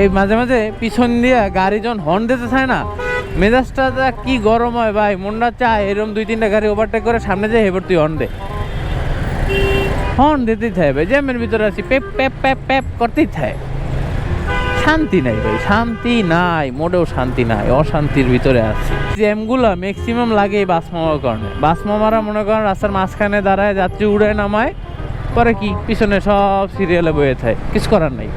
এই মাঝে মাঝে পিছন দিয়ে গাড়ি যখন হর্ন দিতে চায় না, মেজাজটা যা কি গরম হয় ভাই মনটা চায় এরকম দুই তিনটা গাড়ি ওভারটেক করে সামনে যায় এবার তুই হর্ন দে। হর্ন দিতেই থাকবে জ্যামের ভিতরে আছি, পেপ পেপ পেপ পেপ করতেই থাকে শান্তি নাই ভাই, শান্তি নাই, মোটেও শান্তি নাই, অশান্তির ভিতরে আছি। জ্যামগুলো ম্যাক্সিমাম লাগে এই বাস মামার কারণে। বাস মামারা মনে করেন রাস্তার মাঝখানে দাঁড়ায়, যাত্রী উড়ে নামায়, পরে কি? পিছনে সব সিরিয়ালে বয়ে থাকে, কিছু করার নাই।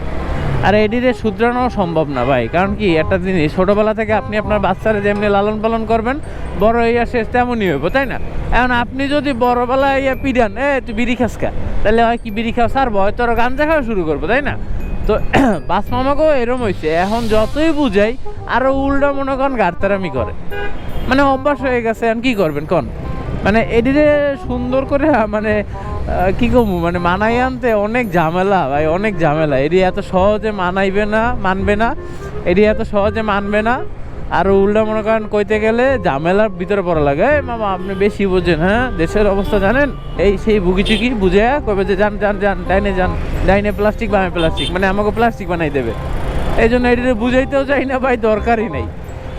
আর এডিরে শুধরানো সম্ভব না ভাই। কারণ কি, একটা জিনিস, ছোটোবেলা থেকে আপনি আপনার বাচ্চারা যেমনি লালন পালন করবেন, বড় হইয়া শেষ তেমনই হইব, তাই না? এখন আপনি যদি বড়বেলায় ইয়া পিডান, এ, তুই বিড়ি খাস খা তাহলে হয় কি, বিড়ি খাওয়া সারবো হয়তো ওরা গাঞ্জা খাওয়া শুরু করব, তাই না? তো বাস মামাকেও এরম হয়েছে এখন যতই বুঝাই, আরও উল্টা মনে করেন গাড়তারামি করে। মানে অভ্যাস হয়ে গেছে, এখন কি করবেন, কন? মানে এদিকে সুন্দর করে মানে কি কমু মানে মানাই আনতে অনেক ঝামেলা, ভাই, অনেক ঝামেলা। এটি এত সহজে মানাইবে না, মানবে না, এটি এত সহজে মানবে না। আর উল্টা মনে করেন, কইতে গেলে ঝামেলার ভিতরে পড়া লাগে। "এই মামা, আপনি বেশি বোঝেন হ্যাঁ? দেশের অবস্থা জানেন? এই সেই বুগিচুকি বুঝে কবে যে, যান যান যান, ডাইনে যান, ডাইনে প্লাস্টিক বামে প্লাস্টিক। মানে আমাকে প্লাস্টিক বানাই দেবে। এই জন্য এটিতে বুঝাইতেও চাই না, ভাই, দরকারই নেই।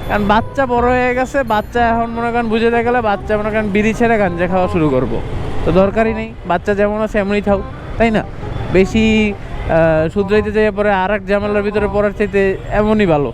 কারণ বাচ্চা বড় হয়ে গেছে, বাচ্চা এখন মনে করেন, বুঝে গেলে বাচ্চা মনে করেন, বিড়ি ছেড়ে গাঞ্জা খাওয়া শুরু করব। তো দরকারই নেই, বাচ্চা যেমন আছে এমনই থাও তাই না? বেশি শুধরাইতে যাই পরে আর এক ঝামেলার ভিতরে পড়ার চাইতে এমনই ভালো।